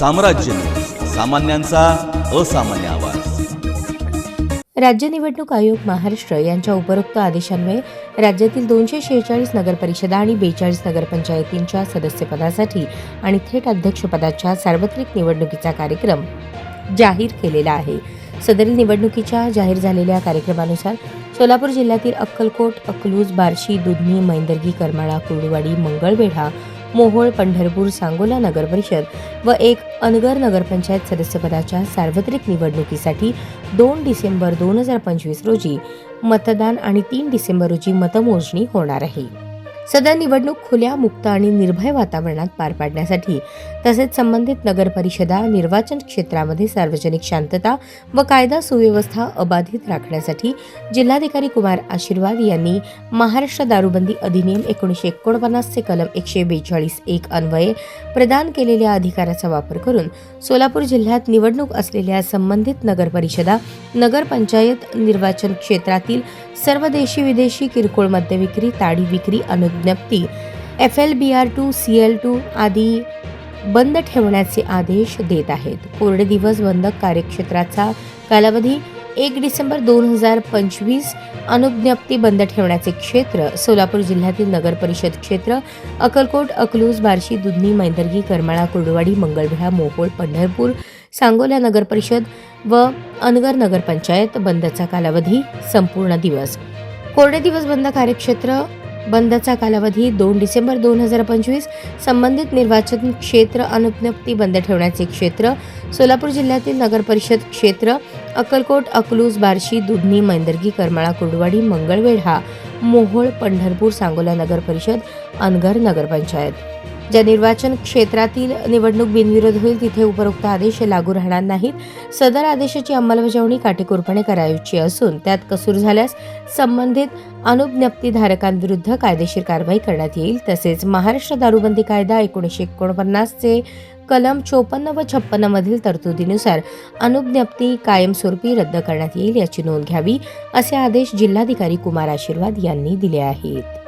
साम्राज्य. सामान्यांचा असामान्य आवाज. राज्य निवडणूक आयोग महाराष्ट्र यांच्या उपरोक्त आदेशान्वये राज्यातील दोनशे शेहेचाळीस नगरपरिषदा आणि बेचाळीस नगरपंचायतींच्या सदस्यपदासाठी आणि थेट अध्यक्षपदाच्या सार्वत्रिक निवडणुकीचा कार्यक्रम जाहीर केलेला आहे. सदरील निवडणुकीच्या जाहीर झालेल्या कार्यक्रमानुसार सोलापूर जिल्ह्यातील अक्कलकोट अकलूज बार्शी दुधनी मैंदर्गी करमाळा कुर्डुवाडी मंगळवेढा मोहोळ पंढरपूर सांगोला नगर परिषद व एक अनगर नगरपंचायत सदस्यपदाच्या सार्वत्रिक निवडणुकीसाठी दोन डिसेंबर दोन हजार पंचवीस रोजी मतदान आणि तीन डिसेंबर रोजी मतमोजणी होणार आहे. सदर निवडणूक खुल्या मुक्त आणि निर्भय वातावरणात पार पाडण्यासाठी तसेच संबंधित नगर परिषदा निर्वाचन क्षेत्रामध्ये सार्वजनिक शांतता व कायदा सुव्यवस्था अबाधित राखण्यासाठी जिल्हाधिकारी कुमार आशीर्वाद यांनी महाराष्ट्र दारूबंदी अधिनियम एकोणीसशे एकोणपन्नासचे कलम एकशे बेचाळीस एक अन्वये प्रदान केलेल्या अधिकाराचा वापर करून सोलापूर जिल्ह्यात निवडणूक असलेल्या संबंधित नगर परिषदा नगरपंचायत निर्वाचन क्षेत्रातील सर्व देशी विदेशी किरकोळ मद्यविक्री ताडी विक्री विज्ञप्ती F L B R two C L two आदी बंद ठेवण्याचे आदेश देत आहेत. कोरडे दिवस बंद कार्यक्षेत्राचा कालावधी एक डिसेंबर दोन हजार पंचवीस अनुज्ञप्ती बंद ठेवण्याचे क्षेत्र सोलापूर जिल्ह्यातील नगर परिषद क्षेत्र अक्कलकोट अकलूज बार्शी दुधनी मैंदर्गी करमाळा कुर्डवाडी मंगळवेढा मोहोळ पंढरपूर सांगोला नगर परिषद व अनगर नगरपंचायत बंदचा कालावधी संपूर्ण दिवस. कोरडे दिवस बंद कार्यक्षेत्र बंदचा कालावधी दोन डिसेंबर दोन हजार पंचवीस संबंधित निर्वाचन क्षेत्र अनुज्ञप्ती बंद ठेवण्याचे क्षेत्र सोलापूर जिल्ह्यातील नगरपरिषद क्षेत्र अक्कलकोट अकलूज बार्शी दुधनी मैंदर्गी करमाळा कुर्डवाडी मंगळवेढा मोहोळ पंढरपूर सांगोला नगरपरिषद अनगर नगरपंचायत ज्या निर्वाचन क्षेत्रातील निवडणूक बिनविरोध होईल तिथे उपरोक्त आदेश लागू राहणार नाहीत. सदर आदेशाची अंमलबजावणी काटेकोरपणे करायची असून त्यात कसूर झाल्यास संबंधित अनुज्ञप्तीधारकांविरुद्ध कायदेशीर कारवाई करण्यात येईल. तसेच महाराष्ट्र दारूबंदी कायदा एकोणीसशे एकोणपन्नासचे कलम चोपन्न व छप्पन्न मधील तरतुदीनुसार अनुज्ञप्ती कायमस्वरूपी रद्द करण्यात येईल याची नोंद घ्यावी असे आदेश जिल्हाधिकारी कुमार आशीर्वाद यांनी दिले आहेत.